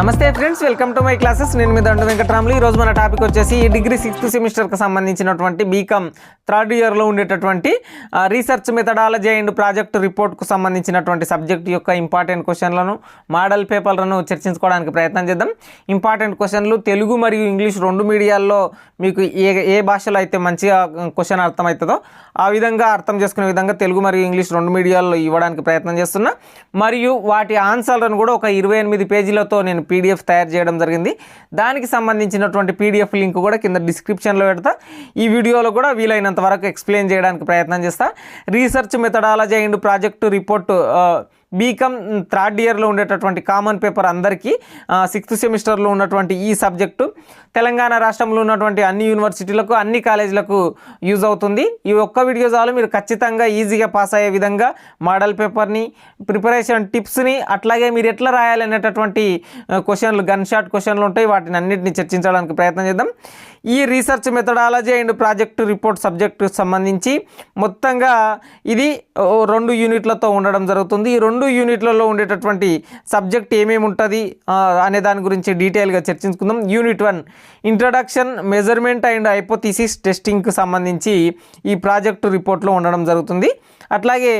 నమస్తే friends welcome to my classes. నేను మీ దండు వెంకటరాములు. ఈరోజు రోజు మన టాపిక్ వచ్చేసి ఈ డిగ్రీ సిక్స్త్ సెమిస్టర్కి సంబంధించినటువంటి బీకామ్ థర్డ్ ఇయర్లో ఉండేటటువంటి రీసెర్చ్ మెథడాలజీ అండ్ ప్రాజెక్ట్ రిపోర్ట్కు సంబంధించినటువంటి సబ్జెక్ట్ యొక్క ఇంపార్టెంట్ క్వశ్చన్లను మోడల్ పేపర్లను చర్చించుకోవడానికి ప్రయత్నం చేద్దాం. ఇంపార్టెంట్ క్వశ్చన్లు తెలుగు మరియు ఇంగ్లీష్ రెండు మీడియాల్లో మీకు ఏ ఏ భాషలో అయితే మంచిగా క్వశ్చన్ అర్థమవుతుందో ఆ విధంగా అర్థం చేసుకునే విధంగా తెలుగు మరియు ఇంగ్లీష్ రెండు మీడియాల్లో ఇవ్వడానికి ప్రయత్నం చేస్తున్నా. మరియు వాటి ఆన్సర్లను కూడా ఒక ఇరవై ఎనిమిది పేజీలతో నేను పీడిఎఫ్ తయారు చేయడం జరిగింది. దానికి సంబంధించినటువంటి పీడిఎఫ్ లింక్ కూడా కింద డిస్క్రిప్షన్లో పెడతా. ఈ వీడియోలో కూడా వీలైనంత వరకు ఎక్స్ప్లెయిన్ చేయడానికి ప్రయత్నం చేస్తా. Research methodology and project report BCom third ఇయర్లో ఉండేటటువంటి కామన్ పేపర్ అందరికీ సిక్స్త్ సెమిస్టర్లో ఉన్నటువంటి ఈ సబ్జెక్టు తెలంగాణ రాష్ట్రంలో ఉన్నటువంటి అన్ని యూనివర్సిటీలకు అన్ని కాలేజీలకు యూజ్ అవుతుంది. ఈ ఒక్క వీడియో చాలు మీరు ఖచ్చితంగా ఈజీగా పాస్ అయ్యే విధంగా మోడల్ పేపర్ని ప్రిపరేషన్ టిప్స్ని అట్లాగే మీరు ఎట్లా రాయాలనేటటువంటి క్వశ్చన్లు గన్ షాట్ క్వశ్చన్లు ఉంటాయి వాటిని అన్నింటినీ చర్చించడానికి ప్రయత్నం చేద్దాం. ఈ research methodology and project report subject సంబంధించి మొత్తంగా ఇది రెండు యూనిట్లతో ఉండడం జరుగుతుంది. ఈ రెండు యూనిట్లలో ఉండేటటువంటి సబ్జెక్ట్ ఏమేమి ఉంటుంది అనే దాని గురించి డీటెయిల్గా చర్చించుకుందాం. Unit one introduction measurement and hypothesis టెస్టింగ్కి సంబంధించి ఈ ప్రాజెక్టు రిపోర్ట్లో ఉండడం జరుగుతుంది. అట్లాగే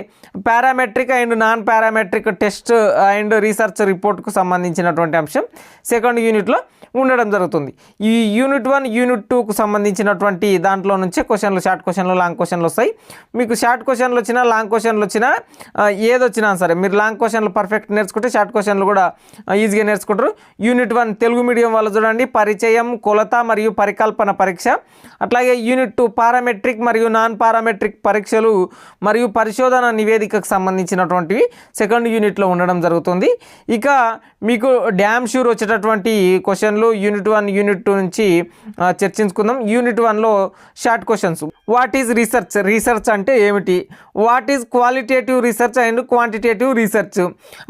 parametric and non parametric test and research రిపోర్ట్కు సంబంధించినటువంటి అంశం. సెకండ్ యూనిట్లో ఉండడం జరుగుతుంది. ఈ యూనిట్ వన్ యూనిట్ టూకు సంబంధించినటువంటి దాంట్లో నుంచే క్వశ్చన్లు షార్ట్ క్వశ్చన్లు లాంగ్ క్వశ్చన్లు వస్తాయి. మీకు షార్ట్ క్వశ్చన్లు వచ్చినా లాంగ్ క్వశ్చన్లు వచ్చినా ఏదొచ్చినా సరే మీరు లాంగ్ క్వశ్చన్లు పర్ఫెక్ట్ నేర్చుకుంటే షార్ట్ క్వశ్చన్లు కూడా ఈజీగా నేర్చుకుంటారు. యూనిట్ వన్ తెలుగు మీడియం వాళ్ళు చూడండి పరిచయం కొలత మరియు పరికల్పన పరీక్ష. అట్లాగే యూనిట్ టూ పారామెట్రిక్ మరియు నాన్ పారామెట్రిక్ పరీక్షలు మరియు పరిశోధన నివేదికకు సంబంధించినటువంటివి సెకండ్ యూనిట్లో ఉండడం జరుగుతుంది. ఇక మీకు డ్యామ్ షూర్ వచ్చేటటువంటి క్వశ్చన్లు యూనిట్ వన్ యూనిట్ టూ నుంచి చర్చించుకుందాం. యూనిట్ వన్లో short questions. What is research? Research అంటే ఏమిటి? What is qualitative research and quantitative research?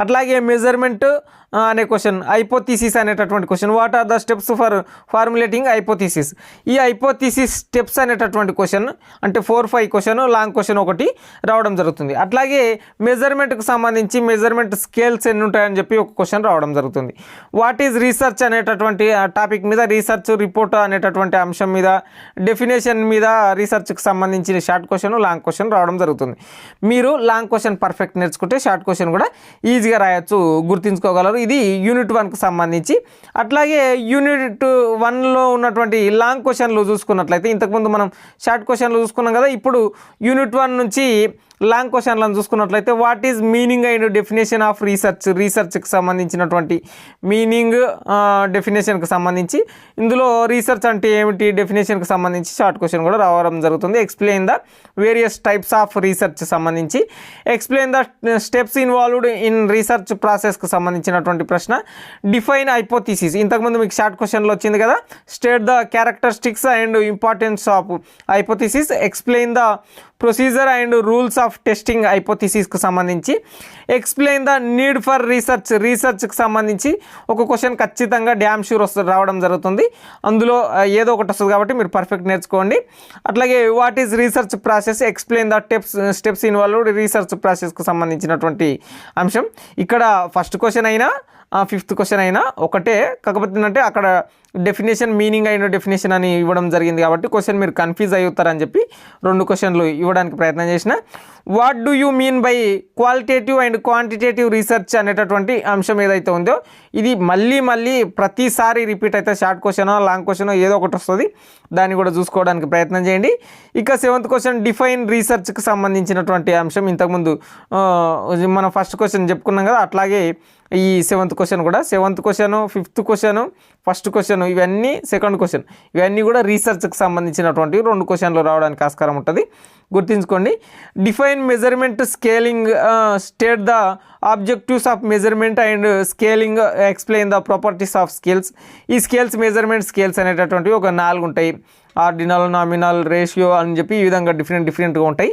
అట్లాగే మెజర్మెంట్ అనే క్వశ్చన్ ఐపోథీసిస్ అనేటటువంటి question what are the steps for formulating hypothesis ఈ ఐపోథీసిస్ స్టెప్స్ అనేటటువంటి క్వశ్చన్ అంటే four five question long question ఒకటి రావడం జరుగుతుంది. అట్లాగే మెజర్మెంట్కి సంబంధించి మెజర్మెంట్ స్కేల్స్ ఎన్ని ఉంటాయని చెప్పి ఒక క్వశ్చన్ రావడం జరుగుతుంది. వాట్ ఈజ్ రీసెర్చ్ అనేటటువంటి టాపిక్ మీద రీసెర్చ్ రిపోర్ట్ అనేటటువంటి అంశం మీద డెఫినేషన్ మీద రీసెర్చ్కి సంబంధించిన షార్ట్ క్వశ్చన్ లాంగ్ క్వశ్చన్ రావడం జరుగుతుంది. మీరు లాంగ్ క్వశ్చన్ పర్ఫెక్ట్ నేర్చుకుంటే షార్ట్ క్వశ్చన్ కూడా ఈజీగా రాయొచ్చు. గుర్తుంచుకోగలరు. ఇది యూనిట్ వన్కి సంబంధించి. అట్లాగే యూనిట్ వన్లో ఉన్నటువంటి లాంగ్ క్వశ్చన్లు చూసుకున్నట్లయితే ఇంతకుముందు మనం షార్ట్ క్వశ్చన్లు చూసుకున్నాం కదా ఇప్పుడు యూనిట్ వన్ నుంచి లాంగ్ క్వశ్చన్లను చూసుకున్నట్లయితే what is meaning and definition of research? రీసెర్చ్కి సంబంధించినటువంటి మీనింగ్ డెఫినేషన్కి సంబంధించి. ఇందులో రీసెర్చ్ అంటే ఏమిటి? డెఫినేషన్కి సంబంధించి షార్ట్ క్వశ్చన్ కూడా రావడం జరుగుతుంది. Explain the various types of research సంబంధించి. Explain the steps involved in research ప్రాసెస్కి సంబంధించినటువంటి ప్రశ్న. డిఫైన్ హైపోథీసిస్ ఇంతకుముందు మీకు షార్ట్ క్వశ్చన్లో వచ్చింది కదా. State the characteristics and importance of hypothesis explain the procedure and rules of testing హైపోథీసిస్కి సంబంధించి explain the need for research రీసెర్చ్కి సంబంధించి ఒక క్వశ్చన్ ఖచ్చితంగా డ్యామ్ షూర్ వస్తుంది రావడం జరుగుతుంది. అందులో ఏదో ఒకటి వస్తుంది కాబట్టి మీరు పర్ఫెక్ట్ నేర్చుకోండి. అట్లాగే what is research process? Explain the steps steps involved research ప్రాసెస్కు సంబంధించినటువంటి అంశం. ఇక్కడ ఫస్ట్ క్వశ్చన్ అయినా ఫిఫ్త్ క్వశ్చన్ అయినా ఒకటే. కాకపోతే ఏంటంటే అక్కడ డెఫినేషన్ మీనింగ్ అయిన డెఫినేషన్ అని ఇవ్వడం జరిగింది కాబట్టి క్వశ్చన్ మీరు కన్ఫ్యూజ్ అవుతారని చెప్పి రెండు క్వశ్చన్లు ఇవ్వడానికి ప్రయత్నం చేసిన. What do you mean by qualitative and quantitative research అనేటటువంటి అంశం ఏదైతే ఉందో ఇది మళ్ళీ మళ్ళీ ప్రతిసారి రిపీట్ అయితే షార్ట్ క్వశ్చనో లాంగ్ క్వశ్చనో ఏదో ఒకటి వస్తుంది. దాన్ని కూడా చూసుకోవడానికి ప్రయత్నం చేయండి. ఇక సెవెంత్ క్వశ్చన్ డిఫైన్ రీసెర్చ్కి సంబంధించినటువంటి అంశం. ఇంతకుముందు మనం ఫస్ట్ క్వశ్చన్ చెప్పుకున్నాం కదా అట్లాగే ఈ సెవెంత్ క్వశ్చన్ కూడా. Seventh question fifth question first question ఇవన్నీ సెకండ్ క్వశ్చన్ ఇవన్నీ కూడా రీసెర్చ్కి సంబంధించినటువంటి రెండు క్వశ్చన్లు రావడానికి ఆస్కారం ఉంటుంది. గుర్తుంచుకోండి. Define measurement scaling state the objectives of measurement and scaling explain the properties of scales ఈ స్కేల్స్ మెజర్మెంట్ స్కేల్స్ అనేటటువంటివి ఒక నాలుగు ఉంటాయి. ఆర్డినల్ నామినల్ రేషియో అని చెప్పి ఈ విధంగా డిఫరెంట్ డిఫరెంట్గా ఉంటాయి.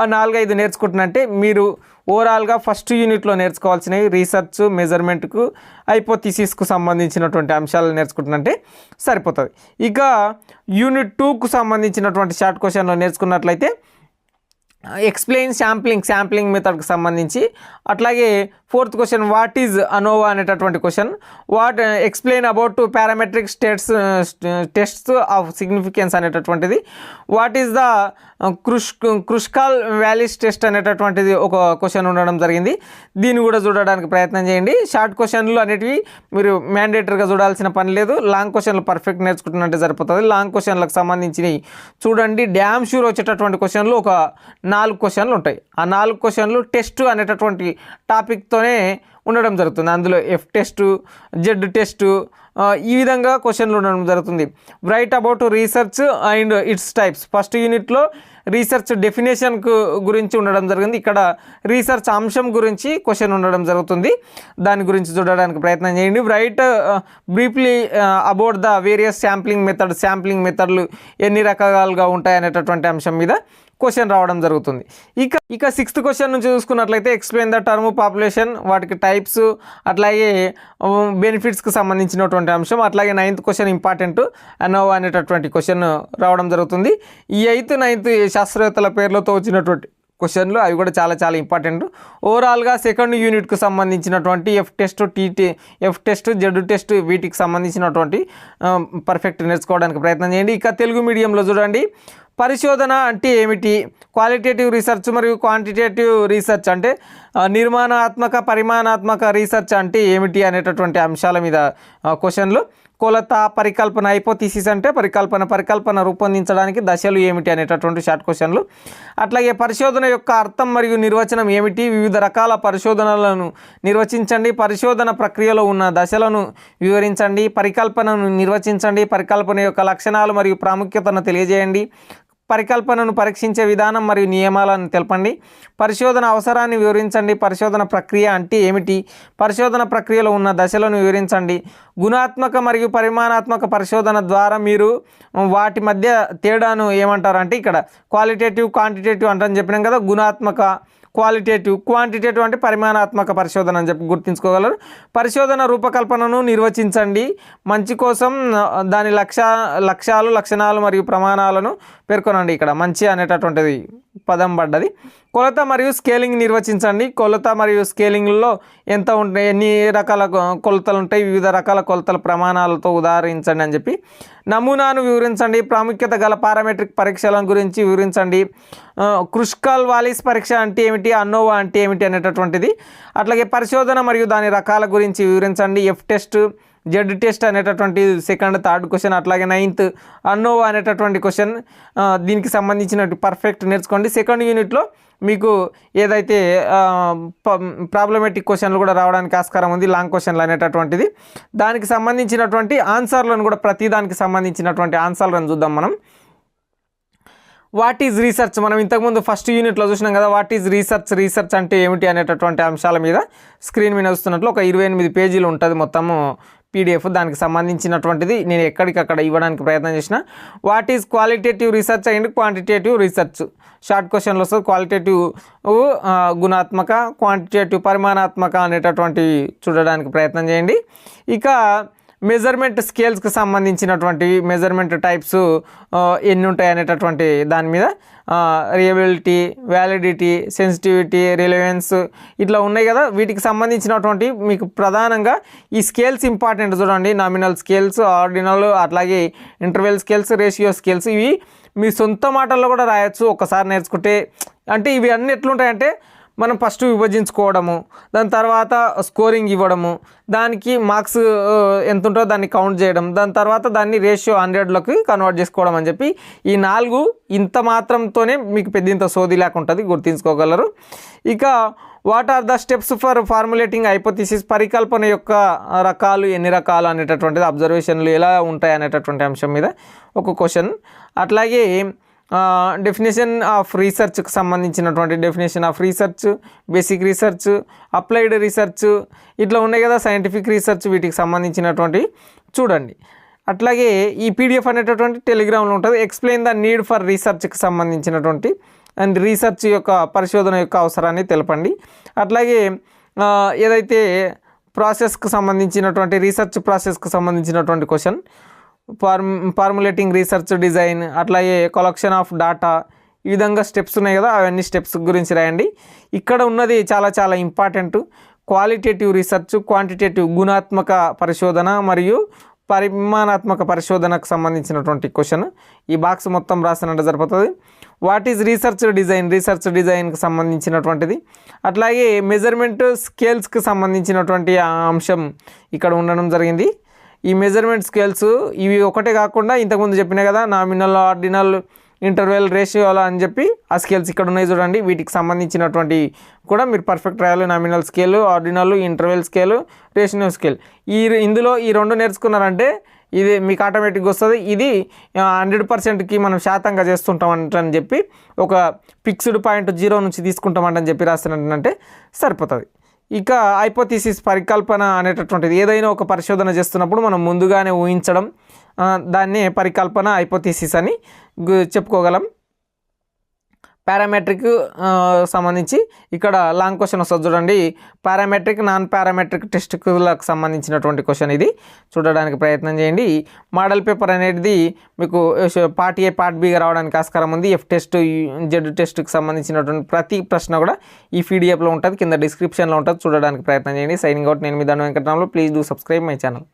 ఆ నాలుగు ఐదు నేర్చుకుంటున్నంటే మీరు ఓవరాల్గా ఫస్ట్ యూనిట్లో నేర్చుకోవాల్సినవి రీసెర్చ్ మెజర్మెంట్కు హైపోథిసిస్కు సంబంధించినటువంటి అంశాలు నేర్చుకుంటున్నంటే సరిపోతుంది. ఇక యూనిట్ టూకు సంబంధించినటువంటి షార్ట్ క్వశ్చన్లో నేర్చుకున్నట్లయితే ఎక్స్ప్లెయిన్ శాంప్లింగ్ శాంప్లింగ్ మెథడ్కి సంబంధించి. అట్లాగే fourth question what is ANOVA అనేటటువంటి question what explain about parametric states tests of significance అనేటటువంటిది. What is the krush Kruskal Wallis test అనేటటువంటిది ఒక క్వశ్చన్ ఉండడం జరిగింది. దీన్ని కూడా చూడడానికి ప్రయత్నం చేయండి. షార్ట్ క్వశ్చన్లు అనేటివి మీరు మ్యాండేటరీగా చూడాల్సిన పని లేదు. లాంగ్ క్వశ్చన్లు పర్ఫెక్ట్ నేర్చుకుంటున్నట్టే సరిపోతుంది. లాంగ్ క్వశ్చన్లకు సంబంధించినవి చూడండి. డ్యామ్ షూర్ వచ్చేటటువంటి క్వశ్చన్లు ఒక నాలుగు క్వశ్చన్లు ఉంటాయి. ఆ నాలుగు క్వశ్చన్లు టెస్ట్ అనేటటువంటి టాపిక్తోనే ఉండడం జరుగుతుంది. అందులో ఎఫ్ టెస్టు జెడ్ టెస్టు ఈ విధంగా క్వశ్చన్లు ఉండడం జరుగుతుంది. Write about research and its types. First యూనిట్లో రీసెర్చ్ డెఫినేషన్కు గురించి ఉండడం జరిగింది. ఇక్కడ రీసెర్చ్ అంశం గురించి క్వశ్చన్ ఉండడం జరుగుతుంది. దాని గురించి చూడడానికి ప్రయత్నం చేయండి. Write briefly about the various sampling method sampling మెథడ్లు ఎన్ని రకాలుగా ఉంటాయి అనేటటువంటి అంశం మీద క్వశ్చన్ రావడం జరుగుతుంది. ఇక ఇక సిక్స్త్ క్వశ్చన్ నుంచి చూసుకున్నట్లయితే ఎక్స్ప్లెయిన్ ద టర్మ్ పాపులేషన్ వాటికి టైప్స్ అట్లాగే బెనిఫిట్స్కి సంబంధించినటువంటి అంశం అట్లాగే నైన్త్ క్వశ్చన్ ఇంపార్టెంట్ అనోవా అనేటటువంటి క్వశ్చన్ రావడం జరుగుతుంది. ఈ ఎయిత్ నైన్త్ శాస్త్రవేత్తల పేర్లతో వచ్చినటువంటి క్వశ్చన్లు అవి కూడా చాలా చాలా ఇంపార్టెంట్. ఓవరాల్గా సెకండ్ యూనిట్కు సంబంధించినటువంటి F test TT F test Z test వీటికి సంబంధించినటువంటి పర్ఫెక్ట్ నేర్చుకోవడానికి ప్రయత్నం చేయండి. ఇక తెలుగు మీడియంలో చూడండి. పరిశోధన అంటే ఏమిటి? క్వాలిటేటివ్ రీసెర్చ్ మరియు క్వాంటిటేటివ్ రీసెర్చ్ అంటే నిర్మాణాత్మక పరిమాణాత్మక రీసెర్చ్ అంటే ఏమిటి అనేటటువంటి అంశాల మీద క్వశ్చన్లు కొలత పరికల్పన హైపోథిసిస్ అంటే పరికల్పన పరికల్పన రూపొందించడానికి దశలు ఏమిటి అనేటటువంటి షార్ట్ క్వశ్చన్లు అట్లాగే పరిశోధన యొక్క అర్థం మరియు నిర్వచనం ఏమిటి? వివిధ రకాల పరిశోధనలను నిర్వచించండి. పరిశోధన ప్రక్రియలో ఉన్న దశలను వివరించండి. పరికల్పనను నిర్వచించండి. పరికల్పన యొక్క లక్షణాలు మరియు ప్రాముఖ్యతను తెలియజేయండి. పరికల్పనను పరీక్షించే విధానం మరియు నియమాలను తెలపండి. పరిశోధన అవసరాన్ని వివరించండి. పరిశోధన ప్రక్రియ అంటే ఏమిటి? పరిశోధన ప్రక్రియలో ఉన్న దశలను వివరించండి. గుణాత్మక మరియు పరిమాణాత్మక పరిశోధన ద్వారా మీరు వాటి మధ్య తేడాను ఏమంటారు అంటే ఇక్కడ క్వాలిటేటివ్ క్వాంటిటేటివ్ అంటని చెప్పినాం కదా గుణాత్మక క్వాలిటేటివ్ క్వాంటిటేటివ్ అంటే పరిమాణాత్మక పరిశోధన అని చెప్పి గుర్తుంచుకోగలరు. పరిశోధన రూపకల్పనను నిర్వచించండి. మంచి కోసం దాని లక్ష్య లక్ష్యాలు లక్షణాలు మరియు ప్రమాణాలను పేర్కొనండి ఇక్కడ. మంచి అనేటటువంటిది. పదం పడ్డది. కొలత మరియు స్కేలింగ్ నిర్వచించండి. కొలత మరియు స్కేలింగ్లో ఎంత ఉంటాయి ఎన్ని రకాల కొలతలు ఉంటాయి వివిధ రకాల కొలతల ప్రమాణాలతో ఉదాహరించండి అని చెప్పి. నమూనాను వివరించండి. ప్రాముఖ్యత గల పారామెట్రిక్ పరీక్షల గురించి వివరించండి. క్రుష్కల్ క్రుష్కాల్ వాలిస్ పరీక్ష అంటే ఏమిటి? అన్నోవా అంటే ఏమిటి? అనేటటువంటిది. అట్లాగే పరిశోధన మరియు దాని రకాల గురించి వివరించండి. ఎఫ్ టెస్ట్ జెడ్ టెస్ట్ అనేటటువంటి సెకండ్ థర్డ్ క్వశ్చన్ అట్లాగే నైన్త్ అన్నోవా అనేటటువంటి క్వశ్చన్ దీనికి సంబంధించిన పర్ఫెక్ట్ నేర్చుకోండి. సెకండ్ యూనిట్లో మీకు ఏదైతే ప్రాబ్లమేటిక్ క్వశ్చన్లు కూడా రావడానికి ఆస్కారం ఉంది లాంగ్ క్వశ్చన్లు అనేటటువంటిది. దానికి సంబంధించినటువంటి ఆన్సర్లను కూడా ప్రతి దానికి సంబంధించినటువంటి ఆన్సర్లను చూద్దాం మనం. What is research? మనం ఇంతకుముందు ఫస్ట్ యూనిట్లో చూసినాం కదా వాట్ ఈజ్ రీసెర్చ్? రీసెర్చ్ అంటే ఏమిటి అనేటటువంటి అంశాల మీద స్క్రీన్ మీద వస్తున్నట్లు ఒక ఇరవై ఎనిమిది పేజీలు ఉంటుంది మొత్తము. పీడిఎఫ్ దానికి సంబంధించినటువంటిది నేను ఎక్కడికక్కడ ఇవ్వడానికి ప్రయత్నం చేసిన. What is qualitative research and quantitative research short క్వశ్చన్లో వస్తుంది. క్వాలిటేటివ్ uh, గుణాత్మక క్వాంటిటేటివ్ పరిమాణాత్మక అనేటటువంటి చూడడానికి ప్రయత్నం చేయండి. ఇక మెజర్మెంట్ స్కేల్స్కి సంబంధించినటువంటి మెజర్మెంట్ టైప్స్ ఎన్ని ఉంటాయి అనేటటువంటి దాని మీద రియబిలిటీ వ్యాలిడిటీ సెన్సిటివిటీ రిలవెన్స్ ఇట్లా ఉన్నాయి కదా. వీటికి సంబంధించినటువంటి మీకు ప్రధానంగా ఈ స్కేల్స్ ఇంపార్టెంట్ చూడండి. నామినల్ స్కేల్స్ ఆర్డినల్ అట్లాగే ఇంటర్వెల్ స్కేల్స్ రేషియో స్కేల్స్ ఇవి మీ సొంత మాటల్లో కూడా రాయొచ్చు. ఒకసారి నేర్చుకుంటే అంటే ఇవి అన్నీ ఎట్లుంటాయంటే మనం ఫస్ట్ విభజించుకోవడము దాని తర్వాత స్కోరింగ్ ఇవ్వడము దానికి మార్క్స్ ఎంత ఉంటుందో దాన్ని కౌంట్ చేయడం దాని తర్వాత దాన్ని రేషియో హండ్రెడ్లోకి కన్వర్ట్ చేసుకోవడం అని చెప్పి ఈ నాలుగు ఇంత మాత్రంతోనే మీకు పెద్ద ఇంత సోది లేకుంటుంది గుర్తించుకోగలరు. ఇక what are the steps for formulating hypothesis పరికల్పన యొక్క రకాలు ఎన్ని రకాలు అనేటటువంటిది అబ్జర్వేషన్లు ఎలా ఉంటాయి అనేటటువంటి అంశం మీద ఒక క్వశ్చన్ అట్లాగే డెఫినేషన్ ఆఫ్ రీసెర్చ్కి సంబంధించినటువంటి definition of research basic research applied research ఇట్లా ఉన్నాయి కదా సైంటిఫిక్ రీసెర్చ్ వీటికి సంబంధించినటువంటి చూడండి. అట్లాగే ఈ పీడిఎఫ్ అనేటటువంటి టెలిగ్రామ్లో ఉంటుంది. ఎక్స్ప్లెయిన్ ద నీడ్ ఫర్ రీసెర్చ్కి సంబంధించినటువంటి అండ్ రీసెర్చ్ యొక్క పరిశోధన యొక్క అవసరాన్ని తెలపండి. అట్లాగే ఏదైతే ప్రాసెస్కి సంబంధించినటువంటి రీసెర్చ్ ప్రాసెస్కి సంబంధించినటువంటి question form formulating research design అట్లాగే కలెక్షన్ ఆఫ్ డాటా ఈ విధంగా స్టెప్స్ ఉన్నాయి కదా అవన్నీ స్టెప్స్ గురించి రాయండి. ఇక్కడ ఉన్నది చాలా చాలా ఇంపార్టెంట్. క్వాలిటేటివ్ రీసెర్చ్ క్వాంటిటేటివ్ గుణాత్మక పరిశోధన మరియు పరిమాణాత్మక పరిశోధనకు సంబంధించినటువంటి క్వశ్చన్. ఈ బాక్స్ మొత్తం రాసినట్టు సరిపోతుంది. What is research design? Research డిజైన్కి సంబంధించినటువంటిది. అట్లాగే మెజర్మెంట్ స్కేల్స్కి సంబంధించినటువంటి అంశం ఇక్కడ ఉండడం జరిగింది. ఈ మెజర్మెంట్ స్కేల్స్ ఇవి ఒకటే కాకుండా ఇంతకుముందు చెప్పిన కదా నామినల్ ఆర్డినల్ ఇంటర్వెల్ రేషియో అని చెప్పి ఆ స్కేల్స్ ఇక్కడ ఉన్నాయి చూడండి. వీటికి సంబంధించినటువంటి కూడా మీరు పర్ఫెక్ట్ రాయాలి. Nominal scale ordinal interval scale ratio scale ఈ ఇందులో ఈ రెండు నేర్చుకున్నారంటే ఇది మీకు ఆటోమేటిక్గా వస్తుంది. ఇది హండ్రెడ్ పర్సెంట్కి మనం శాతంగా చేస్తుంటామంటని చెప్పి ఒక ఫిక్స్డ్ పాయింట్ జీరో నుంచి తీసుకుంటామంటని చెప్పి రాస్తున్నట్టు సరిపోతుంది. ఇక హైపోథీసిస్ పరికల్పన అనేటటువంటిది ఏదైనా ఒక పరిశోధన చేస్తున్నప్పుడు మనం ముందుగానే ఊహించడం దాన్నే పరికల్పన హైపోథీసిస్ అని చెప్పుకోగలం. పారామెట్రిక్ సంబంధించి ఇక్కడ లాంగ్ క్వశ్చన్ వస్తుంది చూడండి. పారామెట్రిక్ నాన్ పారామెట్రిక్ టెస్ట్లకు సంబంధించినటువంటి క్వశ్చన్ ఇది. చూడడానికి ప్రయత్నం చేయండి. మోడల్ పేపర్ అనేది మీకు పార్ట్ ఏ పార్ట్ బిగా రావడానికి ఆస్కారం ఉంది. ఎఫ్ టెస్ట్ జెడ్ టెస్ట్కి సంబంధించినటువంటి ప్రతి ప్రశ్న కూడా ఈ పీడిఎఫ్లో ఉంటుంది. కింద డిస్క్రిప్షన్లో ఉంటుంది. చూడడానికి ప్రయత్నం చేయండి. Signing out. నేను మీ దాని Venkataramulu. Please do subscribe my channel.